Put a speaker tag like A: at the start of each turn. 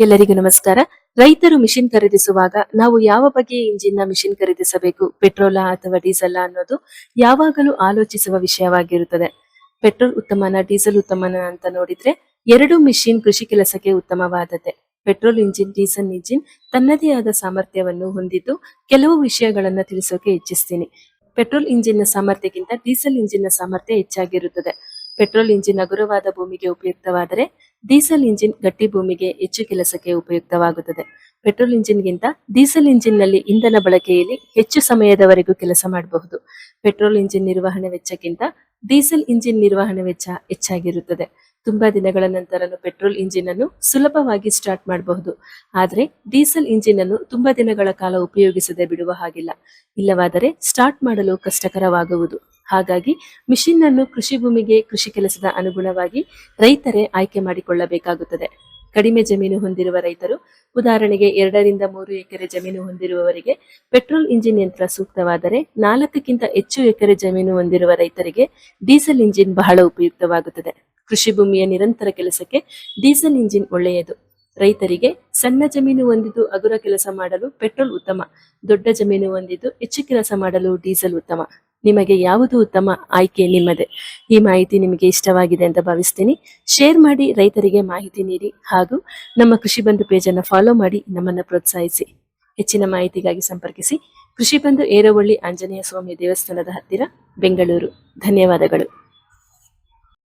A: ಎಲ್ಲರಿಗೂ ನಮಸ್ಕಾರ. ರೈತರು ಮಿಷಿನ್ ಖರೀದಿಸುವಾಗ ನಾವು ಯಾವ ಬಗೆಯ ಇಂಜಿನ್ನ ಮಿಷಿನ್ ಖರೀದಿಸಬೇಕು? ಪೆಟ್ರೋಲಾ ಅಥವಾ ಡೀಸೆಲ್ ಅನ್ನೋದು ಯಾವಾಗಲೂ ಆಲೋಚಿಸುವ ವಿಷಯವಾಗಿರುತ್ತದೆ. ಪೆಟ್ರೋಲ್ ಉತ್ತಮನ, ಡೀಸೆಲ್ ಉತ್ತಮನ ಅಂತ ನೋಡಿದ್ರೆ ಎರಡು ಮಿಷಿನ್ ಕೃಷಿ ಕೆಲಸಕ್ಕೆ ಉತ್ತಮವಾದದ್ದೇ. ಪೆಟ್ರೋಲ್ ಇಂಜಿನ್, ಡೀಸೆಲ್ ಇಂಜಿನ್ ತನ್ನದೇ ಆದ ಸಾಮರ್ಥ್ಯವನ್ನು ಹೊಂದಿದ್ದು ಕೆಲವು ವಿಷಯಗಳನ್ನ ತಿಳಿಸೋಕೆ ಇಚ್ಛಿಸ್ತೀನಿ. ಪೆಟ್ರೋಲ್ ಇಂಜಿನ್ನ ಸಾಮರ್ಥ್ಯಕ್ಕಿಂತ ಡೀಸೆಲ್ ಇಂಜಿನ್ನ ಸಾಮರ್ಥ್ಯ ಹೆಚ್ಚಾಗಿರುತ್ತದೆ. ಪೆಟ್ರೋಲ್ ಇಂಜಿನ್ ಹಗುರವಾದ ಭೂಮಿಗೆ ಉಪಯುಕ್ತವಾದರೆ ಡೀಸೆಲ್ ಇಂಜಿನ್ ಗಟ್ಟಿ ಭೂಮಿಗೆ ಹೆಚ್ಚು ಕೆಲಸಕ್ಕೆ ಉಪಯುಕ್ತವಾಗುತ್ತದೆ. ಪೆಟ್ರೋಲ್ ಇಂಜಿನ್ಗಿಂತ ಡೀಸೆಲ್ ಇಂಜಿನ್ನಲ್ಲಿ ಇಂಧನ ಬಳಕೆಯಲ್ಲಿ ಹೆಚ್ಚು ಸಮಯದವರೆಗೂ ಕೆಲಸ ಮಾಡಬಹುದು. ಪೆಟ್ರೋಲ್ ಇಂಜಿನ್ ನಿರ್ವಹಣೆ ವೆಚ್ಚಕ್ಕಿಂತ ಡೀಸೆಲ್ ಇಂಜಿನ್ ನಿರ್ವಹಣೆ ವೆಚ್ಚ ಹೆಚ್ಚಾಗಿರುತ್ತದೆ. ತುಂಬಾ ದಿನಗಳ ನಂತರ ಪೆಟ್ರೋಲ್ ಇಂಜಿನ್ ಅನ್ನು ಸುಲಭವಾಗಿ ಸ್ಟಾರ್ಟ್ ಮಾಡಬಹುದು. ಆದರೆ ಡೀಸೆಲ್ ಇಂಜಿನ್ ಅನ್ನು ತುಂಬಾ ದಿನಗಳ ಕಾಲ ಉಪಯೋಗಿಸದೆ ಬಿಡುವ ಹಾಗಿಲ್ಲ. ಇಲ್ಲವಾದರೆ ಸ್ಟಾರ್ಟ್ ಮಾಡಲು ಕಷ್ಟಕರವಾಗುವುದು. ಹಾಗಾಗಿ ಮಿಷಿನ್ ಅನ್ನು ಕೃಷಿ ಭೂಮಿಗೆ ಕೃಷಿ ಕೆಲಸದ ಅನುಗುಣವಾಗಿ ರೈತರೇ ಆಯ್ಕೆ ಮಾಡಿಕೊಳ್ಳಬೇಕಾಗುತ್ತದೆ. ಕಡಿಮೆ ಜಮೀನು ಹೊಂದಿರುವ ರೈತರು ಉದಾಹರಣೆಗೆ ಎರಡರಿಂದ ಮೂರು ಎಕರೆ ಜಮೀನು ಹೊಂದಿರುವವರಿಗೆ ಪೆಟ್ರೋಲ್ ಇಂಜಿನ್ ಯಂತ್ರ ಸೂಕ್ತವಾದರೆ ನಾಲ್ಕಕ್ಕಿಂತ ಹೆಚ್ಚು ಎಕರೆ ಜಮೀನು ಹೊಂದಿರುವ ರೈತರಿಗೆ ಡೀಸೆಲ್ ಇಂಜಿನ್ ಬಹಳ ಉಪಯುಕ್ತವಾಗುತ್ತದೆ. ಕೃಷಿ ಭೂಮಿಯ ನಿರಂತರ ಕೆಲಸಕ್ಕೆ ಡೀಸೆಲ್ ಇಂಜಿನ್ ಒಳ್ಳೆಯದು. ರೈತರಿಗೆ ಸಣ್ಣ ಜಮೀನು ಹೊಂದಿದ್ದು ಅಗುರ ಕೆಲಸ ಮಾಡಲು ಪೆಟ್ರೋಲ್ ಉತ್ತಮ, ದೊಡ್ಡ ಜಮೀನು ಹೊಂದಿದ್ದು ಹೆಚ್ಚು ಕೆಲಸ ಮಾಡಲು ಡೀಸೆಲ್ ಉತ್ತಮ. ನಿಮಗೆ ಯಾವುದು ಉತ್ತಮ ಆಯ್ಕೆ ನಿಮ್ಮದೇ. ಈ ಮಾಹಿತಿ ನಿಮಗೆ ಇಷ್ಟವಾಗಿದೆ ಅಂತ ಭಾವಿಸ್ತೀನಿ. ಶೇರ್ ಮಾಡಿ, ರೈತರಿಗೆ ಮಾಹಿತಿ ನೀಡಿ ಹಾಗೂ ನಮ್ಮ ಕೃಷಿ ಬಂಧು ಪೇಜ್ ಅನ್ನು ಫಾಲೋ ಮಾಡಿ ನಮ್ಮನ್ನು ಪ್ರೋತ್ಸಾಹಿಸಿ. ಹೆಚ್ಚಿನ ಮಾಹಿತಿಗಾಗಿ ಸಂಪರ್ಕಿಸಿ. ಕೃಷಿ ಬಂಧು ಏರವಳ್ಳಿ ಆಂಜನೇಯ ಸ್ವಾಮಿ ದೇವಸ್ಥಾನದ ಹತ್ತಿರ, ಬೆಂಗಳೂರು. ಧನ್ಯವಾದಗಳು.